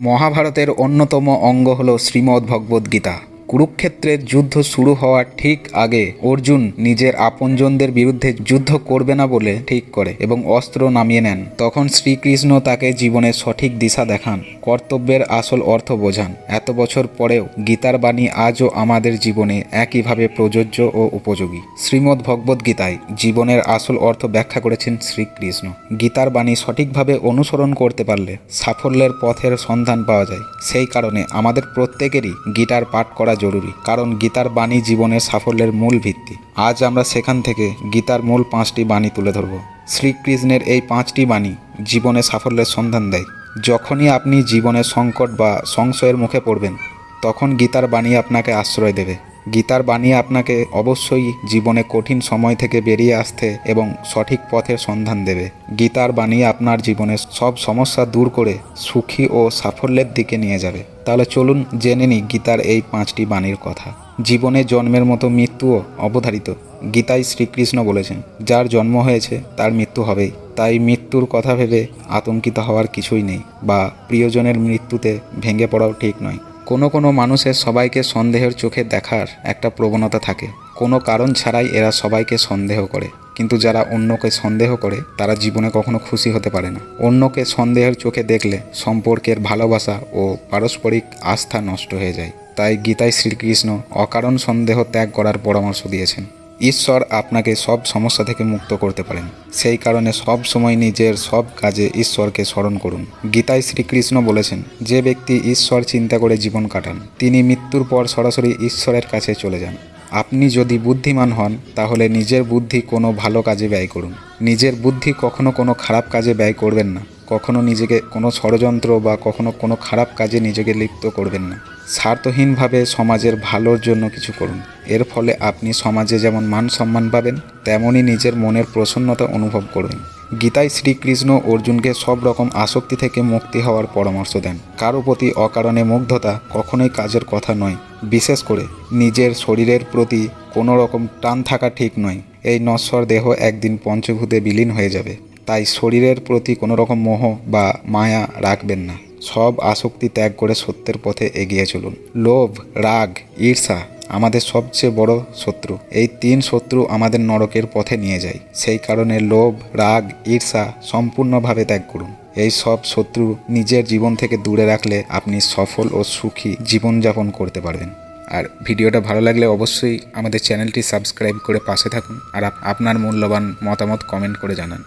মহাভারতের অন্যতম অঙ্গ হল শ্রীমদ্ ভগবদ্গীতা কুরুক্ষেত্রের যুদ্ধ শুরু হওয়ার ঠিক আগে অর্জুন নিজের আপনজনদের বিরুদ্ধে যুদ্ধ করবে না বলে ঠিক করে এবং অস্ত্র নামিয়ে নেন। তখন শ্রীকৃষ্ণ তাকে জীবনের সঠিক দিশা দেখান। কর্তব্যের আসল অর্থ বোঝান। এত বছর পরেও গীতার বাণী আজও আমাদের জীবনে একইভাবে প্রযোজ্য ও উপযোগী। শ্রীমদ্ ভগবদ্ গীতায় জীবনের আসল অর্থ ব্যাখ্যা করেছেন শ্রীকৃষ্ণ। গীতার বাণী সঠিকভাবে অনুসরণ করতে পারলে সাফল্যের পথের সন্ধান পাওয়া যায়। সেই কারণে আমাদের প্রত্যেকেরই গীতার পাঠ করা জরুরি, কারণ গীতার বাণী জীবনের সাফল্যের মূল ভিত্তি। আজ আমরা সেখান থেকে গীতার মূল পাঁচটি বাণী তুলে ধরব। শ্রীকৃষ্ণের এই পাঁচটি বাণী জীবনে সাফল্যের সন্ধান দেয়। যখনই আপনি জীবনের সংকট বা সংশয়ের মুখে পড়বেন, তখন গীতার বাণী আপনাকে আশ্রয় দেবে। গীতার বাণী আপনাকে অবশ্যই জীবনে কঠিন সময় থেকে বেরিয়ে আসতে এবং সঠিক পথের সন্ধান দেবে। গীতার বাণী আপনার জীবনের সব সমস্যা দূর করে সুখী ও সাফল্যের দিকে নিয়ে যাবে। তাহলে চলুন জেনে নিই গীতার এই পাঁচটি বাণীর কথা। জীবনে জন্মের মতো মৃত্যুও অবধারিত। গীতায় শ্রীকৃষ্ণ বলেছেন, যার জন্ম হয়েছে, তার মৃত্যু হবেই। তাই মৃত্যুর কথা ভেবে আতঙ্কিত হওয়ার কিছুই নেই বা প্রিয়জনের মৃত্যুতে ভেঙে পড়াও ঠিক নয়। কোনো কোনো মানুষের সবাইকে সন্দেহের চোখে দেখার একটা প্রবণতা থাকে। কোনো কারণ ছাড়াই এরা সবাইকে সন্দেহ করে। কিন্তু যারা অন্যকে সন্দেহ করে, তারা জীবনে কখনো খুশি হতে পারে না। অন্যকে সন্দেহের চোখে দেখলে সম্পর্কের ভালোবাসা ও পারস্পরিক আস্থা নষ্ট হয়ে যায়। তাই গীতায় শ্রীকৃষ্ণ অকারণ সন্দেহ ত্যাগ করার পরামর্শ দিয়েছেন। ঈশ্বর আপনাকে সব সমস্যা থেকে মুক্ত করতে পারেন। সেই কারণে সব সময় নিজের সব কাজে ঈশ্বরকে স্মরণ করুন। গীতায় শ্রীকৃষ্ণ বলেছেন, যে ব্যক্তি ঈশ্বর চিন্তা করে জীবন কাটান, তিনি মৃত্যুর পর সরাসরি ঈশ্বরের কাছে চলে যান। আপনি যদি বুদ্ধিমান হন, তাহলে নিজের বুদ্ধি কোনো ভালো কাজে ব্যয় করুন। নিজের বুদ্ধি কখনো কোনো খারাপ কাজে ব্যয় করবেন না। কখনো নিজেকে কোনো ষড়যন্ত্র বা কখনো কোনো খারাপ কাজে নিজেকে লিপ্ত করবেন না। স্বার্থহীনভাবে সমাজের ভালোর জন্য কিছু করুন। এর ফলে আপনি সমাজে যেমন মান সম্মান পাবেন, তেমনই নিজের মনের প্রসন্নতা অনুভব করবেন। গীতায় শ্রীকৃষ্ণ অর্জুনকে সব রকম আসক্তি থেকে মুক্তি হওয়ার পরামর্শ দেন। কারও প্রতি অকারণে মুগ্ধতা কখনোই কাজের কথা নয়। বিশেষ করে নিজের শরীরের প্রতি কোনো রকম টান থাকা ঠিক নয়। এই নশ্বর দেহ একদিন পঞ্চভূতে বিলীন হয়ে যাবে। তাই শরীরের প্রতি কোনো রকম মোহ বা মায়া রাখবেন না। সব আসক্তি ত্যাগ করে সত্যের পথে এগিয়ে চলুন। লোভ, রাগ, ঈর্ষা আমাদের সবচেয়ে বড় শত্রু। এই তিন শত্রু আমাদের নরকের পথে নিয়ে যায়। সেই কারণে লোভ, রাগ, ঈর্ষা সম্পূর্ণভাবে ত্যাগ করুন। এই সব শত্রু নিজের জীবন থেকে দূরে রাখলে আপনি সফল ও সুখী জীবনযাপন করতে পারবেন। আর ভিডিওটা ভালো লাগলে অবশ্যই আমাদের চ্যানেলটি সাবস্ক্রাইব করে পাশে থাকুন। আর আপনার মূল্যবান মতামত কমেন্ট করে জানান।